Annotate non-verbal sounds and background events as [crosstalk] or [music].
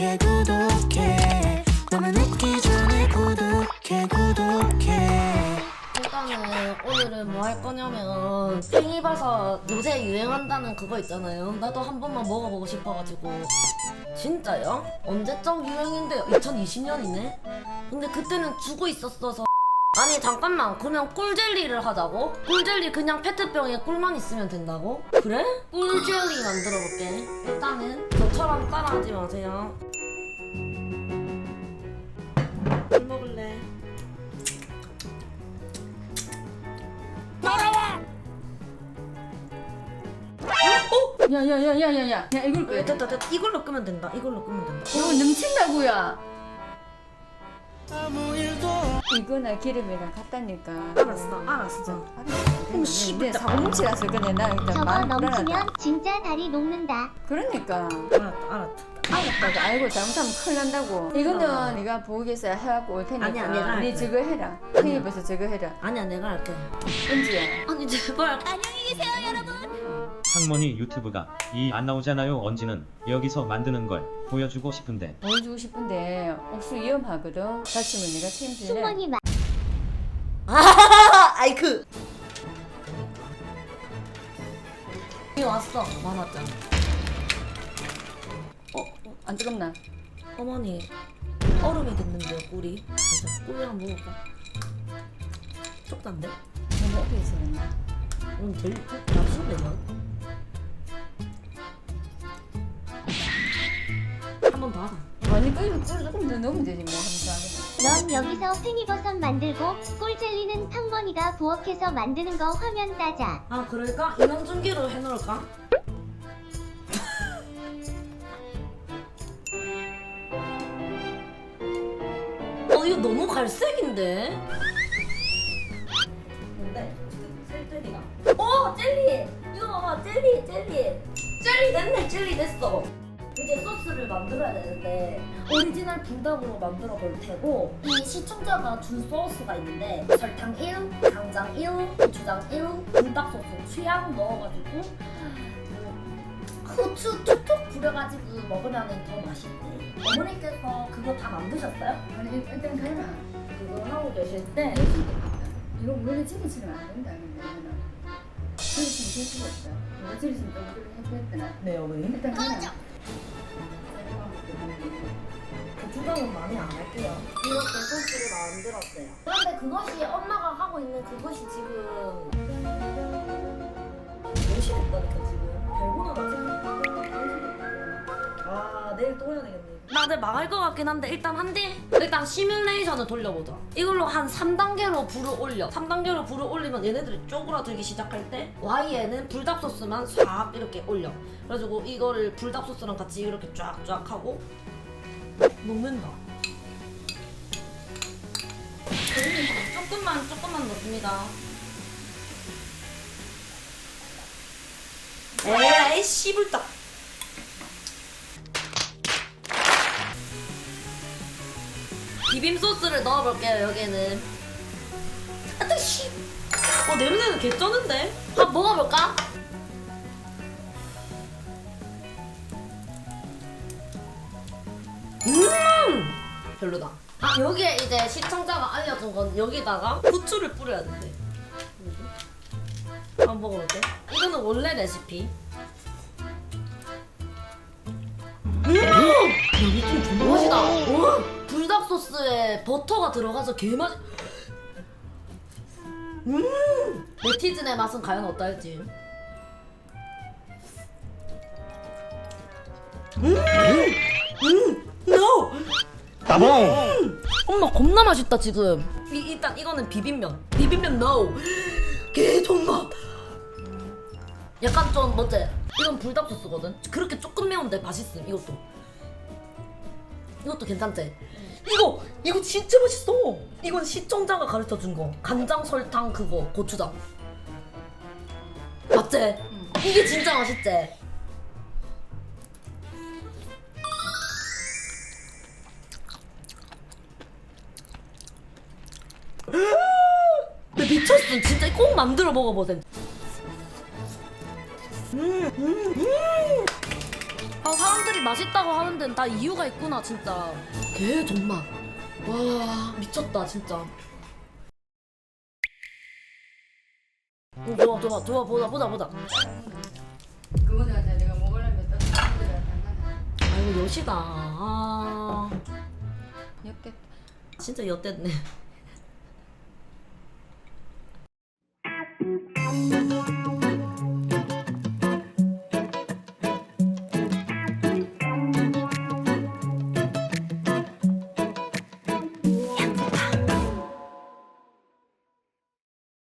구독해 구독해 너무 늦기 전에 구독해 구독해 일단은 오늘은 뭐 할 거냐면 팽이버섯 요새 유행한다는 그거 있잖아요. 나도 한 번만 먹어보고 싶어가지고 진짜요? 언제적 유행인데요? 2020년이네? 근데 그때는 주고 있었어서 아니 잠깐만. 그냥 꿀젤리를 하자고? 꿀젤리 그냥 페트병에 꿀만 있으면 된다고? 그래? 꿀젤리 만들어 볼게. 일단은 저처럼 따라하지 마세요. 물 먹을래? 야야야야야야. 야 이걸 왜왜 됐다 됐다. 이걸로 끄면 된다. 이걸로 끄면 된다. 이거 넘친다고야 이거나 기름이랑 같다니까? 알았어 알았어. 어머 씨발. 사고뭉치라서 그래 나 일단 저거 마음 넘치면 불안하다 진짜 다리 녹는다. 그러니까. 알았다 알았다 알았다고 알고 잘못하면 큰일 난다고. 이거는 네가 보호개서 해갖고 올 테니까 아니야, 내가 네. 저거 해라. 팽이버섯 저거 해라. 아니야 내가 할게. 은지야. 아니 제발. 상머니 유튜브가 이 안 나오잖아요 언지는. 여기서 만드는 걸 보여주고 싶은데. 보여주고 싶은데 옥수 위험하거든? 다치면 내가 책임질래 충분히 마. 아 [laughs] 아이 그. 왔어. 만화장 어 안 뜨겁나? 어머니 얼음이 됐는데요 꿀이 그래서 꿀 한번 먹어봐 쪽단데 너무 오래 있었나? 응 제일 약속되면 한번 더 하자 아니 꿀 조금 더 넣으면 되지 뭐 하면서 넌 여기서 팽이버섯 만들고 꿀젤리는 팡머니가 부엌에서 만드는 거 화면 따자. 아 그럴까? 이명준기로 해놓을까? 이거 너무 갈색인데? 근데 젤리가 어 젤리! 이거 봐봐 젤리 젤리 젤리 됐네 젤리 됐어 이제 소스를 만들어야 되는데 오리지널 불닭으로 만들어 볼 테고 이 시청자가 준 소스가 있는데 설탕 1, 간장 1, 고추장 1, 불닭 소스 취향 넣어가지고 후추 툭툭 부려가지고 먹으면 더 맛있대 어머니께서 그거 다 만드셨어요? 아니 일단 가라 그거 하고 계실 때 이거 원래 찌개치면 안 된다 근데 이거는 찌개치면 될 수가 없다 이거 찌개치면 좀 그렇게 했더나 네 어머니. 일단 가라 고추장은 많이 안 할게요. 이렇게 소스를 만들었어요. 그런데 그것이 엄마가 하고 있는 그것이 지금 내일 또 해야 되겠네 나 내일 망할 것 같긴 한데 일단 한디 일단 시뮬레이션을 돌려보자. 이걸로 한 3단계로 불을 올려. 3단계로 불을 올리면 얘네들이 쪼그라들기 시작할 때 Y에는 불닭소스만 싹 이렇게 올려. 그래가지고 이거를 불닭소스랑 같이 이렇게 쫙쫙 하고 녹는다. 조금만 조금만 넣습니다. 에이 씨불닭 비빔 소스를 넣어볼게요 여기는 아따 씨. 어 냄새는 개 쩌는데? 한번 먹어볼까? 음 별로다. 아 여기에 이제 시청자가 알려준 건 여기다가 후추를 뿌려야 된대. 한번 먹어볼게. 이거는 원래 레시피. 음! 소스에 버터가 들어가서 개맛. 음, 네티즌의 맛은 과연 어떨지. 음, 음, no. 음, 엄마 겁나 맛있다 지금. 이, 일단 이거는 비빔면. 비빔면 no. 개 존맛. 약간 좀 뭐지? 이건 불닭 소스거든. 그렇게 조금 매운데 맛있음. 이것도. 이것도 괜찮지? 이거 이거 진짜 맛있어. 이건 시청자가 가르쳐 준 거. 간장, 설탕 그거 고추장. 맞지? 이게 진짜 맛있지? 나 미쳤어. 진짜 꼭 만들어 먹어보세요. 음, 음, 음. 아아 사람들이 맛있다고 하는 데는 다 이유가 있구나 진짜. 개 존맛 와 미쳤다 진짜. 어, 좋아 좋아 좋아 보자 보자 보자. 그거는 이제 내가 먹으려면 또 사람들이랑 장난해. 아이고 여시다. 아. 역겹다. 진짜 엿됐네